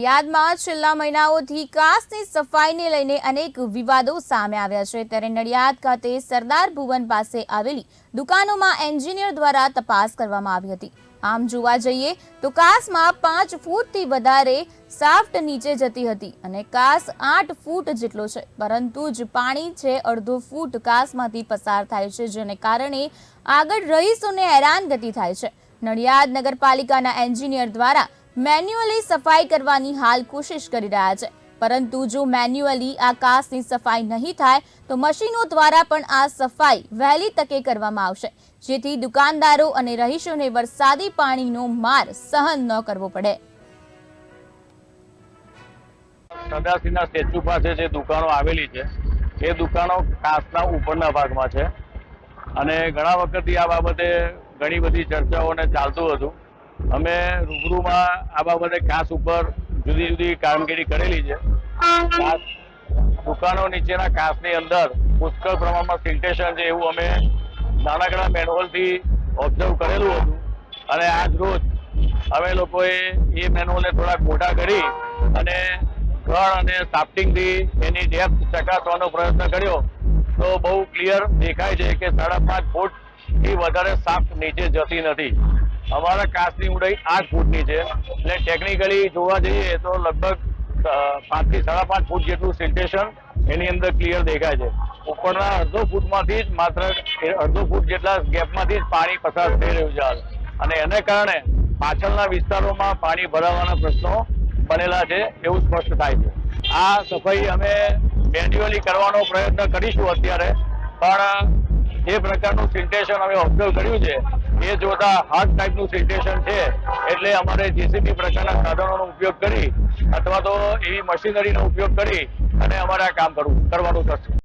યાદમાં છેલ્લા મહિનાઓથી કાસની સફાઈને લઈને અનેક વિવાદો સામે આવ્યા છે. ત્યારે નડિયાદ ખાતે સરદાર ભુવન પાસે આવેલી દુકાનોમાં એન્જિનિયર દ્વારા તપાસ કરવામાં આવી હતી. આમ જોવા જઈએ તો કાસમાં પાંચ ફૂટથી વધારે સાફ્ટ નીચે જતી હતી અને કાસ આઠ ફૂટ જેટલો છે. પરંતુ જ પાણી છે અડધો ફૂટ કાસમાંથી પસાર થાય છે, જેને કારણે આગળ રહીશોને હેરાનગતિ થાય છે. નડિયાદ નગરપાલિકાના એન્જિનિયર દ્વારા મેન્યુઅલી સફાઈ કરવાની હાલ કોશિશ કરી રહ્યા છે. પરંતુ જો મેન્યુઅલી આ કાસની સફાઈ નહીં થાય, તો મશીનો દ્વારા પણ આ સફાઈ વહેલી તકે કરવામાં આવશે. જેથી દુકાનદારો અને રહીશોને વરસાદી પાણીનો માર સહન ન કરવો પડે. સરદારસિંહના સ્ટેચ્યુ પાસે જે દુકાનો આવેલી છે, એ દુકાનો કાસના ઉપરના ભાગમાં છે. અને ઘણા વખતથી આ બાબતે ઘણી બધી ચર્ચાઓને ચાલતું હતું. અમે રૂબરૂમાં આ બાબતે કાચ ઉપર જુદી જુદી કામગીરી કરેલી છે. દુકાનો નીચેના કાસની અંદર પુષ્કળ પ્રમાણમાં ફિલ્ટેશન છે એવું અમે નાનકડા મેનહોલથી ઓબ્ઝર્વ કરેલું હતું. અને આજ રોજ અમે લોકોએ એ મેનહોલને થોડાક મોટા કરી અને ઘણ અને સાફ્ટિંગથી એની ડેપ્થ ચકાસવાનો પ્રયત્ન કર્યો. તો બહુ ક્લિયર દેખાય છે કે સાડા પાંચ ફૂટથી વધારે સાફ્ટ નીચે જતી નથી. અમારા કાચની ઊંડાઈ આઠ ફૂટની છે. એટલે ટેકનિકલી જોવા જઈએ તો લગભગ પાંચથી સાડા પાંચ ફૂટ જેટલું સિલ્ટેશન એની અંદર ક્લિયર દેખાય છે. ઉપરના અડધો ફૂટમાંથી જ માત્ર અડધો ફૂટ જેટલા ગેપમાંથી જ પાણી પસાર થઈ રહ્યું છે અને એને કારણે પાછળના વિસ્તારોમાં પાણી ભરાવાના પ્રશ્નો બનેલા છે એવું સ્પષ્ટ થાય છે. આ સફાઈ અમે મેન્યુઅલી કરવાનો પ્રયત્ન કરીશું અત્યારે, પણ જે પ્રકારનું સિન્ટેશન અમે ઓબ્ઝર્વ કર્યું છે એ જોતા હાર્ડ ટાઈપનું સિચ્યુએશન છે, એટલે અમારે જેસીબી પ્રકારના સાધનોનો ઉપયોગ કરી, અથવા તો એવી મશીનરીનો ઉપયોગ કરી અને અમારે આ કામ કરવું, કરવાનું થશે.